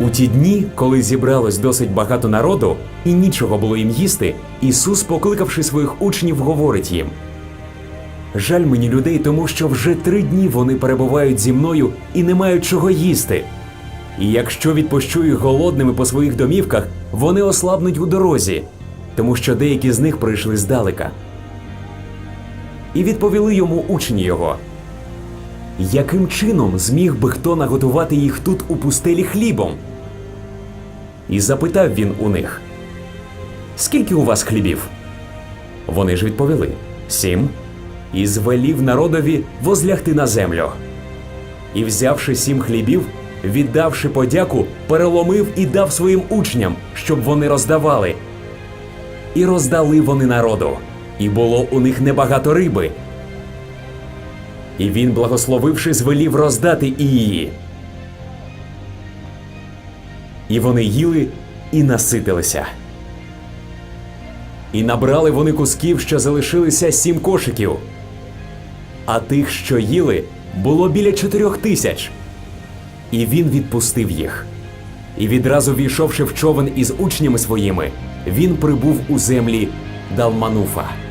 У ті дні, коли зібралось досить багато народу і нічого було їм їсти, Ісус, покликавши своїх учнів, говорить їм: Жаль мені людей, тому що вже три дні вони перебувають зі мною і не мають чого їсти. І якщо відпущу їх голодними по своїх домівках, вони ослабнуть у дорозі, тому що деякі з них прийшли здалека. І відповіли йому учні його. Яким чином зміг би хто наготувати їх тут у пустелі хлібом? І запитав він у них: Скільки у вас хлібів? Вони ж відповіли: Сім. І звелів народові возлягти на землю. І взявши сім хлібів, віддавши подяку, переломив і дав своїм учням, щоб вони роздавали. І роздали вони народу, і було у них небагато риби. І він, благословивши, звелів роздати і її. І вони їли і наситилися. І набрали вони кусків, що залишилися сім кошиків. А тих, що їли, було біля чотирьох тисяч. І він відпустив їх. І відразу війшовши в човен із учнями своїми, він прибув у землі Далмануфа.